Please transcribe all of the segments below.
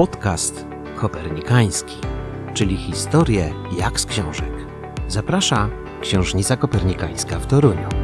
podcast kopernikański, czyli historie jak z książek. Zaprasza Księżnica Kopernikańska w Toruniu.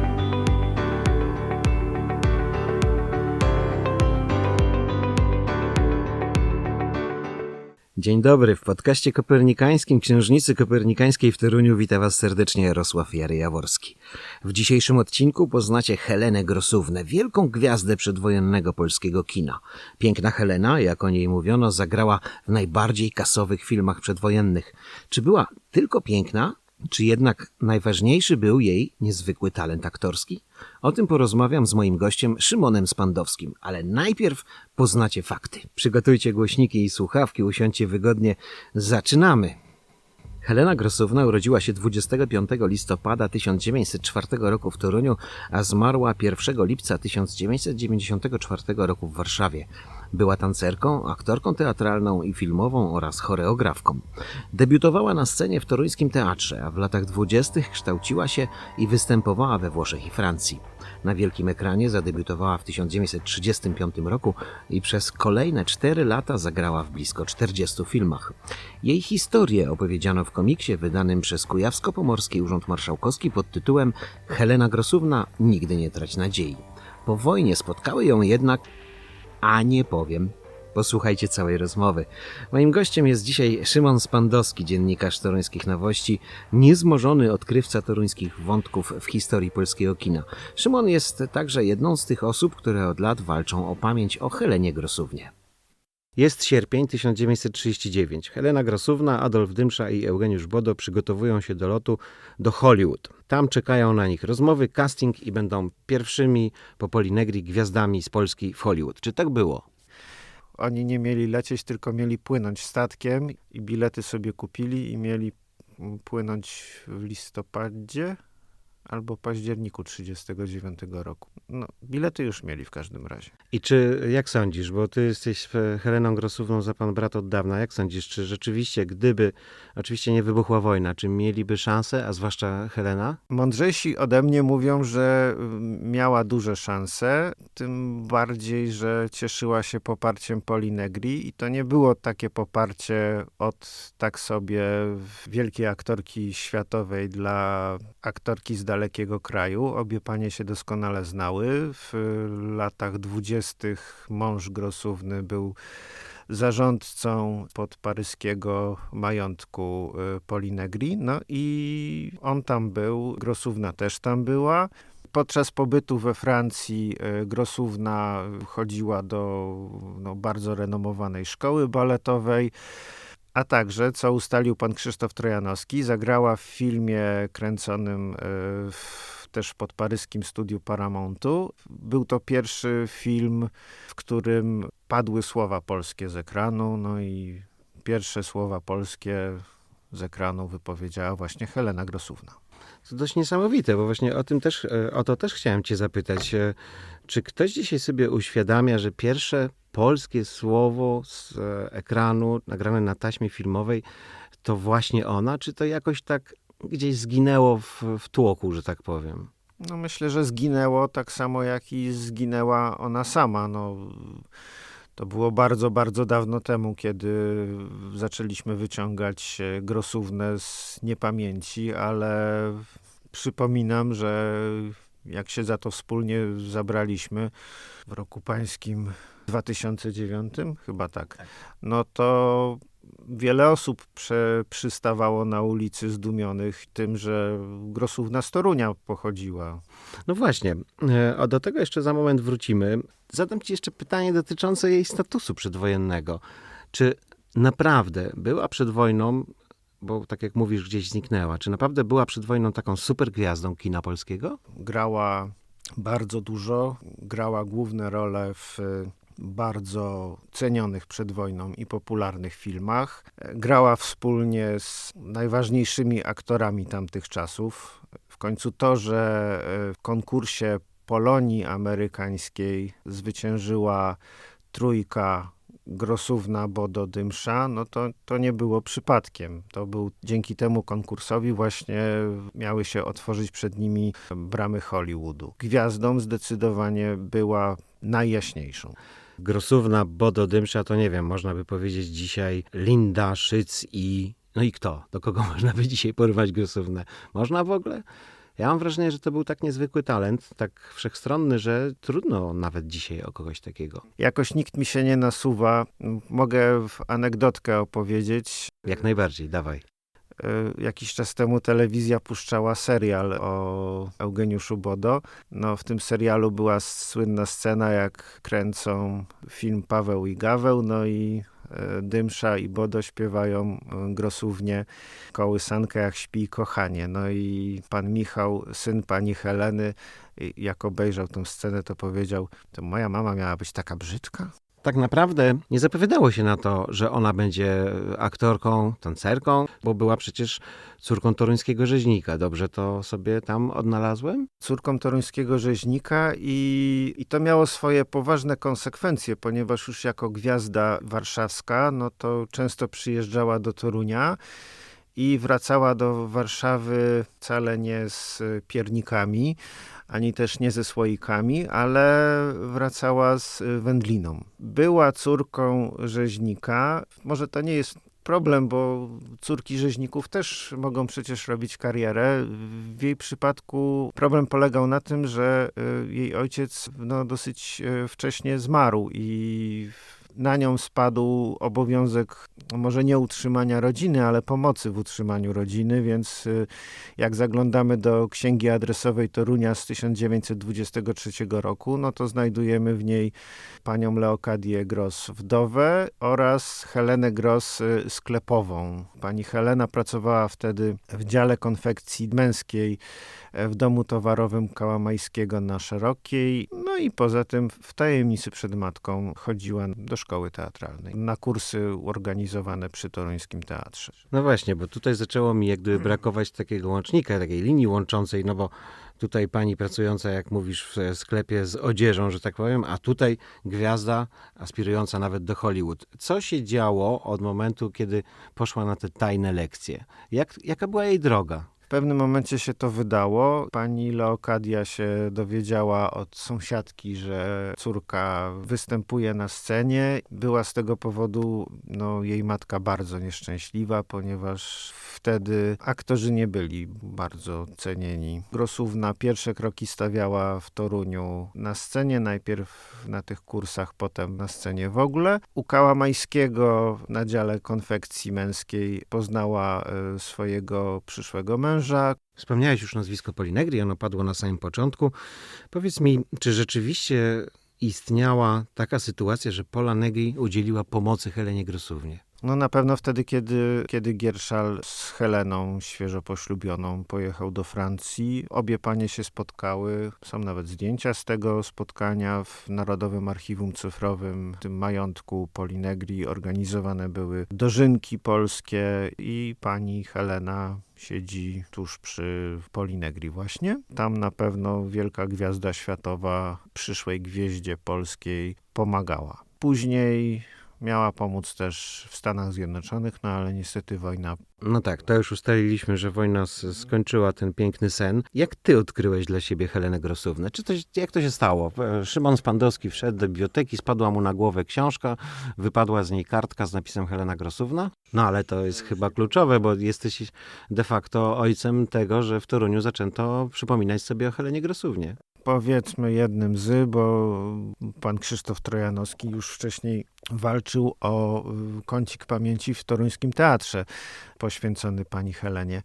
Dzień dobry, w podcaście kopernikańskim Księżnicy Kopernikańskiej w Toruniu wita Was serdecznie Jarosław Jary-Jaworski. W dzisiejszym odcinku poznacie Helenę Grosównę, wielką gwiazdę przedwojennego polskiego kina. Piękna Helena, jak o niej mówiono, zagrała w najbardziej kasowych filmach przedwojennych. Czy była tylko piękna, czy jednak najważniejszy był jej niezwykły talent aktorski? O tym porozmawiam z moim gościem Szymonem Spandowskim, ale najpierw poznacie fakty. Przygotujcie głośniki i słuchawki, usiądźcie wygodnie. Zaczynamy! Helena Grosówna urodziła się 25 listopada 1904 roku w Toruniu, a zmarła 1 lipca 1994 roku w Warszawie. Była tancerką, aktorką teatralną i filmową oraz choreografką. Debiutowała na scenie w toruńskim teatrze, a w latach dwudziestych kształciła się i występowała we Włoszech i Francji. Na wielkim ekranie zadebiutowała w 1935 roku i przez kolejne cztery lata zagrała w blisko 40 filmach. Jej historię opowiedziano w komiksie wydanym przez Kujawsko-Pomorski Urząd Marszałkowski pod tytułem Helena Grosówna nigdy nie trać nadziei. Po wojnie spotkały ją jednak a nie powiem. Posłuchajcie całej rozmowy. Moim gościem jest dzisiaj Szymon Spandowski, dziennikarz toruńskich nowości, niezmożony odkrywca toruńskich wątków w historii polskiego kina. Szymon jest także jedną z tych osób, które od lat walczą o pamięć o Helenie Grosównie. Jest sierpień 1939. Helena Grosówna, Adolf Dymsza i Eugeniusz Bodo przygotowują się do lotu do Hollywood. Tam czekają na nich rozmowy, casting i będą pierwszymi po Polinegri gwiazdami z Polski w Hollywood. Czy tak było? Oni nie mieli lecieć, tylko mieli płynąć statkiem i bilety sobie kupili i mieli płynąć w listopadzie albo październiku 1939 roku. No, bilety już mieli w każdym razie. I czy, jak sądzisz, bo ty jesteś Heleną Grosówną za pan brat od dawna, jak sądzisz, czy rzeczywiście, gdyby oczywiście nie wybuchła wojna, czy mieliby szansę, a zwłaszcza Helena? Mądrzejsi ode mnie mówią, że mm, miała duże szanse, tym bardziej, że cieszyła się poparciem Polinegri i to nie było takie poparcie od tak sobie wielkiej aktorki światowej dla aktorki z dalekiego kraju. Obie panie się doskonale znały. W latach dwudziestych mąż Grosówny był zarządcą pod paryskiego majątku y, Polinegri. No i on tam był, Grosówna też tam była. Podczas pobytu we Francji y, Grosówna chodziła do no, bardzo renomowanej szkoły baletowej a także, co ustalił pan Krzysztof Trojanowski, zagrała w filmie kręconym e, w, też pod paryskim studiu Paramountu. Był to pierwszy film, w którym padły słowa polskie z ekranu, no i pierwsze słowa polskie z ekranu wypowiedziała właśnie Helena Grosówna. To dość niesamowite, bo właśnie o tym też, e, o to też chciałem cię zapytać. E, czy ktoś dzisiaj sobie uświadamia, że pierwsze polskie słowo z e, ekranu nagrane na taśmie filmowej to właśnie ona, czy to jakoś tak gdzieś zginęło w, w tłoku, że tak powiem? No myślę, że zginęło tak samo jak i zginęła ona sama. No, to było bardzo, bardzo dawno temu, kiedy zaczęliśmy wyciągać grosówne z niepamięci, ale przypominam, że jak się za to wspólnie zabraliśmy w roku pańskim 2009, chyba tak, tak, no to wiele osób prze, przystawało na ulicy zdumionych tym, że Grosówna z Torunia pochodziła. No właśnie, e, a do tego jeszcze za moment wrócimy. Zadam ci jeszcze pytanie dotyczące jej statusu przedwojennego. Czy naprawdę była przed wojną, bo tak jak mówisz, gdzieś zniknęła, czy naprawdę była przed wojną taką super gwiazdą kina polskiego? Grała bardzo dużo, grała główne role w bardzo cenionych przed wojną i popularnych filmach. Grała wspólnie z najważniejszymi aktorami tamtych czasów. W końcu to, że e, w konkursie Polonii amerykańskiej zwyciężyła trójka Grosówna Bodo Dymsza, no to, to nie było przypadkiem. To był dzięki temu konkursowi właśnie miały się otworzyć przed nimi bramy Hollywoodu. Gwiazdą zdecydowanie była najjaśniejszą. Grosówna, Bodo Dymsza, to nie wiem, można by powiedzieć dzisiaj Linda, Szyc i... No i kto? Do kogo można by dzisiaj porwać Grosównę? Można w ogóle? Ja mam wrażenie, że to był tak niezwykły talent, tak wszechstronny, że trudno nawet dzisiaj o kogoś takiego. Jakoś nikt mi się nie nasuwa. Mogę anegdotkę opowiedzieć. Jak najbardziej, dawaj. Y, Jakiś czas temu telewizja puszczała serial o Eugeniuszu Bodo. No, w tym serialu była słynna scena, jak kręcą film Paweł i Gaweł, no i e, Dymsza i Bodo śpiewają e, grosównie kołysankę jak śpi kochanie. No i pan Michał, syn pani Heleny, jak obejrzał tę scenę, to powiedział, to moja mama miała być taka brzydka? Tak naprawdę nie zapowiadało się na to, że ona będzie aktorką, tancerką, bo była przecież córką toruńskiego rzeźnika. Dobrze to sobie tam odnalazłem? córką toruńskiego rzeźnika i, i to miało swoje poważne konsekwencje, ponieważ już jako gwiazda warszawska, no to często przyjeżdżała do Torunia i wracała do Warszawy wcale nie z piernikami, ani też nie ze słoikami, ale wracała z y, wędliną. Była córką rzeźnika. Może to nie jest problem, bo córki rzeźników też mogą przecież robić karierę. W jej przypadku problem polegał na tym, że y, jej ojciec no, dosyć y, wcześnie zmarł i na nią spadł obowiązek może nie utrzymania rodziny, ale pomocy w utrzymaniu rodziny, więc y, jak zaglądamy do księgi adresowej Torunia z 1923 roku, no to znajdujemy w niej panią Leokadię Gross wdowę oraz Helenę Gross y, sklepową. Pani Helena pracowała wtedy w dziale konfekcji męskiej e, w domu towarowym Kałamajskiego na Szerokiej. No i poza tym w tajemnicy przed matką chodziła do szkoły teatralnej na kursy organizowane przy Toruńskim Teatrze. No właśnie, bo tutaj zaczęło mi jak gdyby brakować takiego łącznika, takiej linii łączącej, no bo tutaj pani pracująca, jak mówisz, w sklepie z odzieżą, że tak powiem, a tutaj gwiazda aspirująca nawet do Hollywood. Co się działo od momentu, kiedy poszła na te tajne lekcje? Jak, jaka była jej droga? W pewnym momencie się to wydało. Pani Leokadia się dowiedziała od sąsiadki, że córka występuje na scenie. Była z tego powodu no, jej matka bardzo nieszczęśliwa, ponieważ wtedy aktorzy nie byli bardzo cenieni. Grosówna pierwsze kroki stawiała w Toruniu na scenie, najpierw na tych kursach, potem na scenie w ogóle. U Kałamajskiego na dziale konfekcji męskiej poznała e, swojego przyszłego męża, Wspomniałeś już nazwisko Polinegri, ono padło na samym początku. Powiedz mi, czy rzeczywiście istniała taka sytuacja, że Pola Negri udzieliła pomocy Helenie Grosównie? No na pewno wtedy, kiedy, kiedy Gierszal z Heleną, świeżo poślubioną, pojechał do Francji. Obie panie się spotkały. Są nawet zdjęcia z tego spotkania w Narodowym Archiwum Cyfrowym, w tym majątku Polinegri. Organizowane były dożynki polskie i pani Helena siedzi tuż przy Polinegri właśnie. Tam na pewno wielka gwiazda światowa przyszłej gwieździe polskiej pomagała. Później miała pomóc też w Stanach Zjednoczonych, no ale niestety wojna. No tak, to już ustaliliśmy, że wojna skończyła ten piękny sen. Jak ty odkryłeś dla siebie Helenę Grosuwnę? Czy to, jak to się stało? E, Szymon Spandowski wszedł do biblioteki, spadła mu na głowę książka, wypadła z niej kartka z napisem Helena Grosówna? No ale to jest chyba kluczowe, bo jesteś de facto ojcem tego, że w Toruniu zaczęto przypominać sobie o Helenie Grosównie. Powiedzmy jednym z, bo pan Krzysztof Trojanowski już wcześniej walczył o y, kącik pamięci w toruńskim teatrze poświęcony pani Helenie.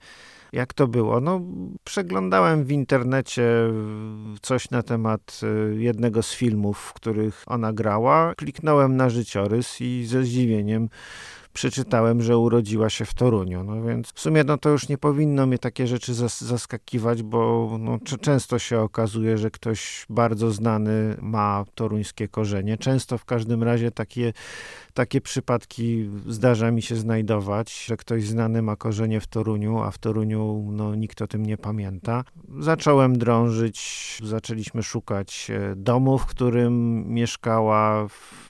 Jak to było? No, przeglądałem w internecie y, coś na temat y, jednego z filmów, w których ona grała. Kliknąłem na życiorys i ze zdziwieniem przeczytałem, że urodziła się w Toruniu. No więc w sumie no to już nie powinno mnie takie rzeczy zas zaskakiwać, bo no, często się okazuje, że ktoś bardzo znany ma toruńskie korzenie. Często w każdym razie takie, takie przypadki zdarza mi się znajdować, że ktoś znany ma korzenie w Toruniu, a w Toruniu no, nikt o tym nie pamięta. Zacząłem drążyć, zaczęliśmy szukać e, domu, w którym mieszkała.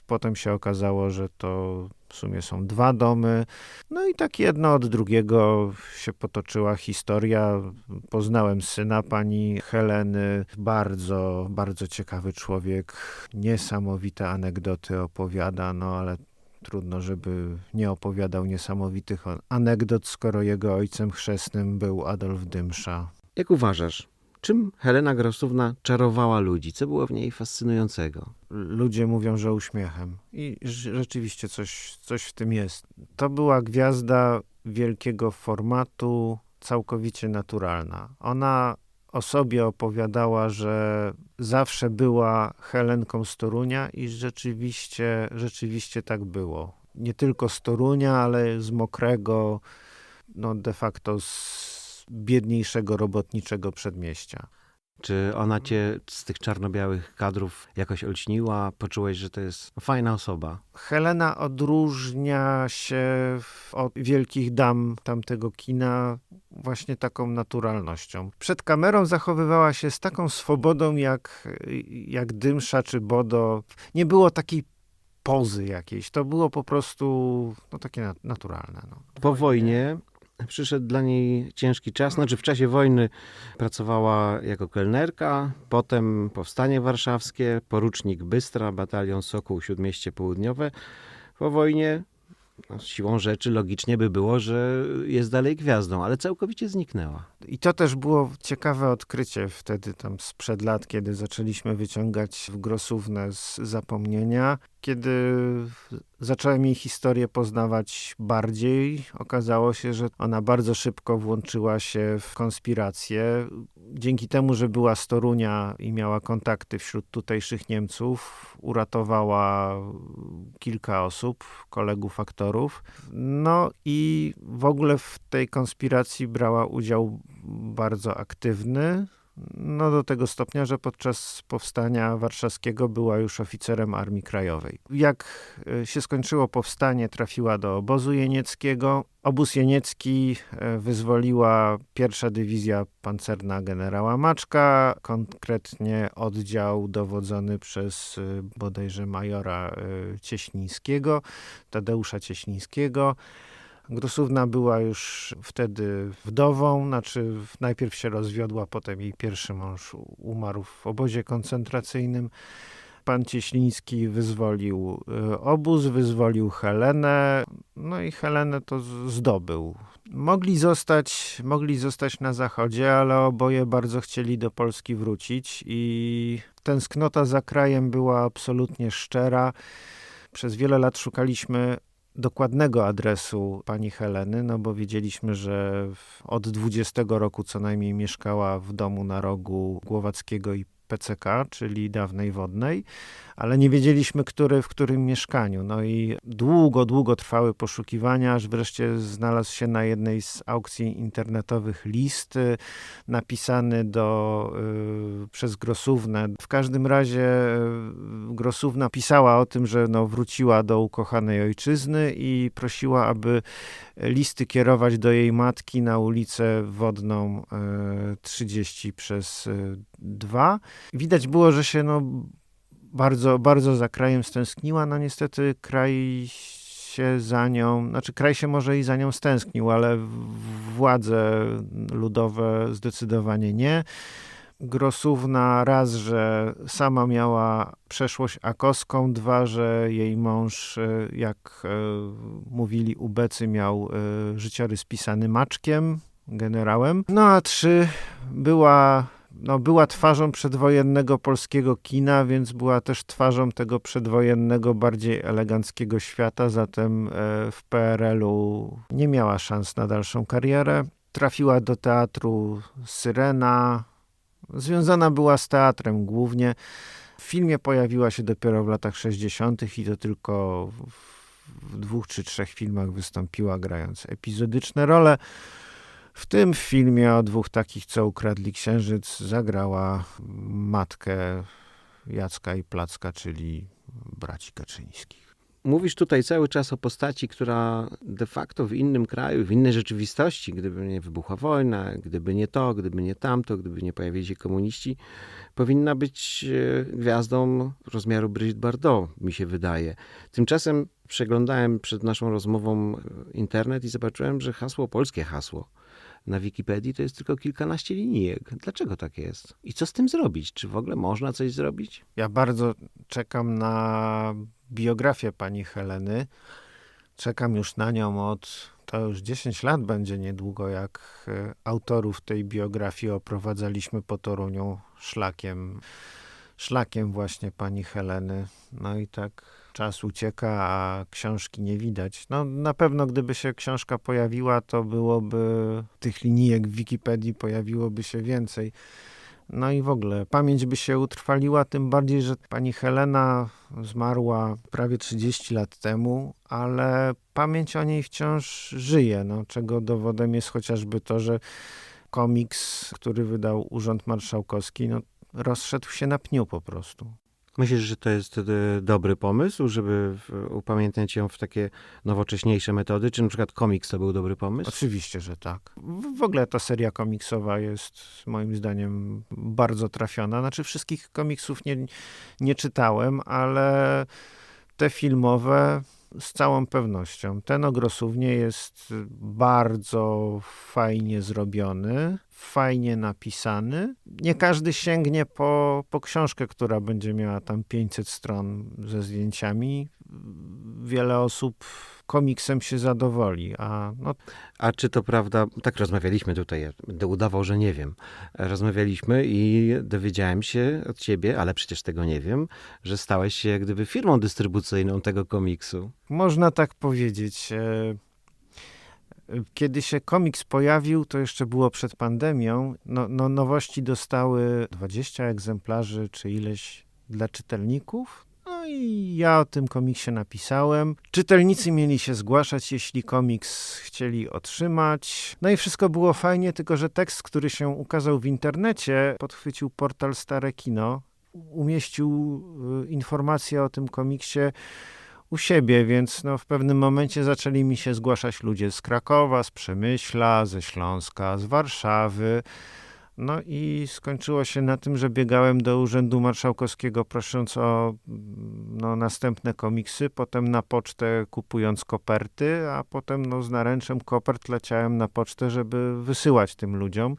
Potem się okazało, że to w sumie są dwa domy. No i tak jedno od drugiego się potoczyła historia. Poznałem syna pani Heleny. Bardzo, bardzo ciekawy człowiek. Niesamowite anegdoty opowiada, no ale trudno, żeby nie opowiadał niesamowitych anegdot, skoro jego ojcem chrzestnym był Adolf Dymsza. Jak uważasz, czym Helena Grosówna czarowała ludzi? Co było w niej fascynującego? Ludzie mówią, że uśmiechem. I rz- rzeczywiście coś, coś w tym jest. To była gwiazda wielkiego formatu, całkowicie naturalna. Ona o sobie opowiadała, że zawsze była Helenką z Torunia i rzeczywiście, rzeczywiście tak było. Nie tylko z Torunia, ale z mokrego, no de facto z biedniejszego robotniczego przedmieścia. Czy ona cię z tych czarno-białych kadrów jakoś olśniła? Poczułeś, że to jest fajna osoba? Helena odróżnia się od wielkich dam tamtego kina właśnie taką naturalnością. Przed kamerą zachowywała się z taką swobodą jak, jak Dymsza czy Bodo. Nie było takiej pozy jakiejś. To było po prostu no, takie na- naturalne. No. Po wojnie przyszedł dla niej ciężki czas. Znaczy w czasie wojny pracowała jako kelnerka, potem powstanie warszawskie, porucznik Bystra, batalion Sokół Śródmieście Południowe. Po wojnie no, siłą rzeczy logicznie by było, że jest dalej gwiazdą, ale całkowicie zniknęła. I to też było ciekawe odkrycie wtedy, tam sprzed lat, kiedy zaczęliśmy wyciągać w grosówne z zapomnienia. Kiedy zacząłem jej historię poznawać bardziej, okazało się, że ona bardzo szybko włączyła się w konspirację. Dzięki temu, że była z Torunia i miała kontakty wśród tutejszych Niemców, uratowała kilka osób, kolegów aktorów. No i w ogóle w tej konspiracji brała udział bardzo aktywny. No do tego stopnia, że podczas powstania warszawskiego była już oficerem Armii Krajowej. Jak e, się skończyło powstanie, trafiła do obozu jenieckiego. Obóz jeniecki e, wyzwoliła pierwsza dywizja pancerna generała Maczka, konkretnie oddział dowodzony przez e, bodajże majora Cieślińskiego, Tadeusza Cieślińskiego. Grosówna była już wtedy wdową, znaczy najpierw się rozwiodła, potem jej pierwszy mąż umarł w obozie koncentracyjnym. Pan Cieśliński wyzwolił y, obóz, wyzwolił Helenę, no i Helenę to zdobył. Mogli zostać, mogli zostać na zachodzie, ale oboje bardzo chcieli do Polski wrócić i tęsknota za krajem była absolutnie szczera. Przez wiele lat szukaliśmy dokładnego adresu pani Heleny, no bo wiedzieliśmy, że od 20 roku co najmniej mieszkała w domu na rogu Głowackiego i PCK, czyli dawnej wodnej, ale nie wiedzieliśmy, który, w którym mieszkaniu. No i długo, długo trwały poszukiwania, aż wreszcie znalazł się na jednej z aukcji internetowych list y, napisany do, y, przez Grosuwnę. W każdym razie y, Grosówna pisała o tym, że no, wróciła do ukochanej ojczyzny i prosiła, aby listy kierować do jej matki na ulicę Wodną y, 30 przez y, 2. Widać było, że się no, bardzo, bardzo za krajem stęskniła. No niestety kraj się za nią, znaczy kraj się może i za nią stęsknił, ale władze ludowe zdecydowanie nie. Grosówna raz, że sama miała przeszłość akoską, dwa, że jej mąż, e, jak e, mówili ubecy, miał e, życiorys pisany maczkiem, generałem. No a trzy, była no, była twarzą przedwojennego polskiego kina, więc była też twarzą tego przedwojennego, bardziej eleganckiego świata, zatem e, w PRL-u nie miała szans na dalszą karierę. Trafiła do teatru Syrena, związana była z teatrem głównie. W filmie pojawiła się dopiero w latach 60. i to tylko w, w dwóch czy trzech filmach wystąpiła, grając epizodyczne role. W tym filmie o dwóch takich, co ukradli księżyc, zagrała matkę Jacka i Placka, czyli braci Kaczyńskich. Mówisz tutaj cały czas o postaci, która de facto w innym kraju, w innej rzeczywistości, gdyby nie wybuchła wojna, gdyby nie to, gdyby nie tamto, gdyby nie pojawili się komuniści, powinna być e, gwiazdą rozmiaru Brigitte Bardot, mi się wydaje. Tymczasem przeglądałem przed naszą rozmową e, internet i zobaczyłem, że hasło, polskie hasło na Wikipedii to jest tylko kilkanaście linijek. Dlaczego tak jest? I co z tym zrobić? Czy w ogóle można coś zrobić? Ja bardzo czekam na biografię pani Heleny. Czekam już na nią od, to już 10 lat będzie niedługo, jak e, autorów tej biografii oprowadzaliśmy po Toruniu szlakiem, szlakiem właśnie pani Heleny. No i tak czas ucieka, a książki nie widać. No na pewno gdyby się książka pojawiła, to byłoby tych linijek w Wikipedii pojawiłoby się więcej. No i w ogóle pamięć by się utrwaliła, tym bardziej, że pani Helena zmarła prawie 30 lat temu, ale pamięć o niej wciąż żyje, no, czego dowodem jest chociażby to, że komiks, który wydał Urząd Marszałkowski, no, rozszedł się na pniu po prostu. Myślisz, że to jest e, dobry pomysł, żeby upamiętniać ją w takie nowocześniejsze metody? Czy na przykład komiks to był dobry pomysł? Oczywiście, że tak. W, ogóle ta seria komiksowa jest moim zdaniem bardzo trafiona. Znaczy wszystkich komiksów nie, nie czytałem, ale te filmowe z całą pewnością. Ten o Grosównie jest bardzo fajnie zrobiony, fajnie napisany. Nie każdy sięgnie po, po książkę, która będzie miała tam 500 stron ze zdjęciami. Wiele osób komiksem się zadowoli, a no, A czy to prawda, tak rozmawialiśmy tutaj, będę udawał, że nie wiem. Rozmawialiśmy i dowiedziałem się od ciebie, ale przecież tego nie wiem, że stałeś się jak gdyby firmą dystrybucyjną tego komiksu. Można tak powiedzieć. Kiedy się komiks pojawił, to jeszcze było przed pandemią. No, no, nowości dostały 20 egzemplarzy czy ileś dla czytelników. No i ja o tym komiksie napisałem. Czytelnicy mieli się zgłaszać, jeśli komiks chcieli otrzymać. No i wszystko było fajnie, tylko że tekst, który się ukazał w internecie, podchwycił portal Stare Kino. Umieścił y, informacje o tym komiksie u siebie, więc no, w pewnym momencie zaczęli mi się zgłaszać ludzie z Krakowa, z Przemyśla, ze Śląska, z Warszawy. No i skończyło się na tym, że biegałem do Urzędu Marszałkowskiego prosząc o no, następne komiksy, potem na pocztę kupując koperty, a potem no, z naręczem kopert leciałem na pocztę, żeby wysyłać tym ludziom.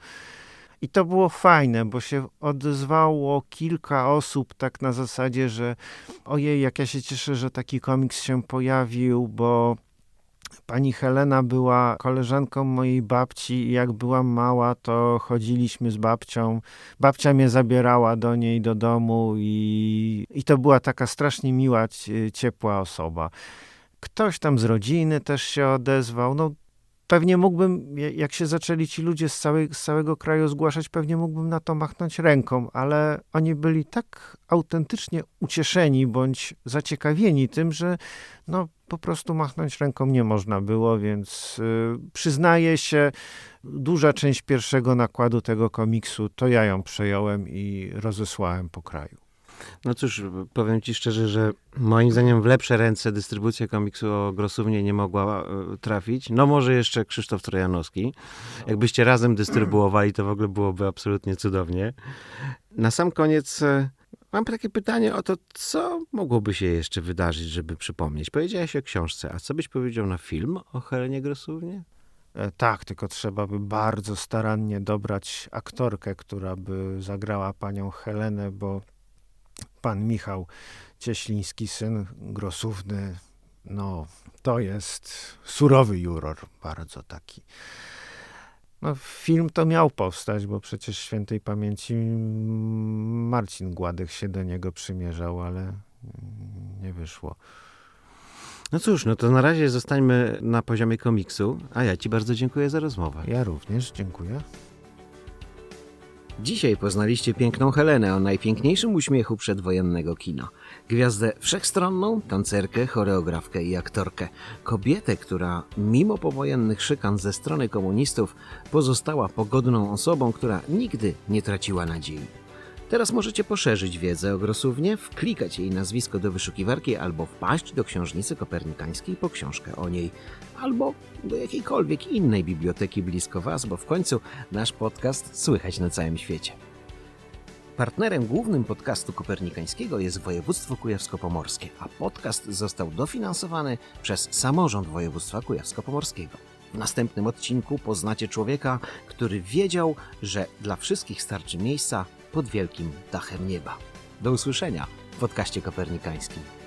I to było fajne, bo się odezwało kilka osób tak na zasadzie, że ojej, jak ja się cieszę, że taki komiks się pojawił, bo pani Helena była koleżanką mojej babci i jak byłam mała, to chodziliśmy z babcią. Babcia mnie zabierała do niej do domu i, i to była taka strasznie miła, cie- ciepła osoba. Ktoś tam z rodziny też się odezwał. No, pewnie mógłbym, ja- jak się zaczęli ci ludzie z, całej, z całego kraju zgłaszać, pewnie mógłbym na to machnąć ręką, ale oni byli tak autentycznie ucieszeni bądź zaciekawieni tym, że no po prostu machnąć ręką nie można było, więc y, przyznaję się, duża część pierwszego nakładu tego komiksu to ja ją przejąłem i rozesłałem po kraju. No cóż, powiem ci szczerze, że moim zdaniem w lepsze ręce dystrybucja komiksu o Grosównie nie mogła e, trafić. No może jeszcze Krzysztof Trojanowski. Jakbyście razem dystrybuowali, to w ogóle byłoby absolutnie cudownie. Na sam koniec e, mam takie pytanie o to, co mogłoby się jeszcze wydarzyć, żeby przypomnieć. Powiedziałeś o książce, a co byś powiedział na film o Helenie Grosównie? E, Tak, tylko trzeba by bardzo starannie dobrać aktorkę, która by zagrała panią Helenę, bo pan Michał Cieśliński, syn Grosówny, no to jest surowy juror, bardzo taki. No, film to miał powstać, bo przecież świętej pamięci Marcin Gładek się do niego przymierzał, ale nie wyszło. No cóż, no to na razie zostańmy na poziomie komiksu, a ja ci bardzo dziękuję za rozmowę. Ja również dziękuję. Dzisiaj poznaliście piękną Helenę o najpiękniejszym uśmiechu przedwojennego kina. Gwiazdę wszechstronną, tancerkę, choreografkę i aktorkę. Kobietę, która mimo powojennych szykan ze strony komunistów pozostała pogodną osobą, która nigdy nie traciła nadziei. Teraz możecie poszerzyć wiedzę o Grosównie, wklikać jej nazwisko do wyszukiwarki albo wpaść do książnicy kopernikańskiej po książkę o niej, albo do jakiejkolwiek innej biblioteki blisko Was, bo w końcu nasz podcast słychać na całym świecie. Partnerem głównym podcastu kopernikańskiego jest województwo kujawsko-pomorskie, a podcast został dofinansowany przez samorząd województwa kujawsko-pomorskiego. W następnym odcinku poznacie człowieka, który wiedział, że dla wszystkich starczy miejsca pod wielkim dachem nieba. Do usłyszenia w podcaście kopernikańskim.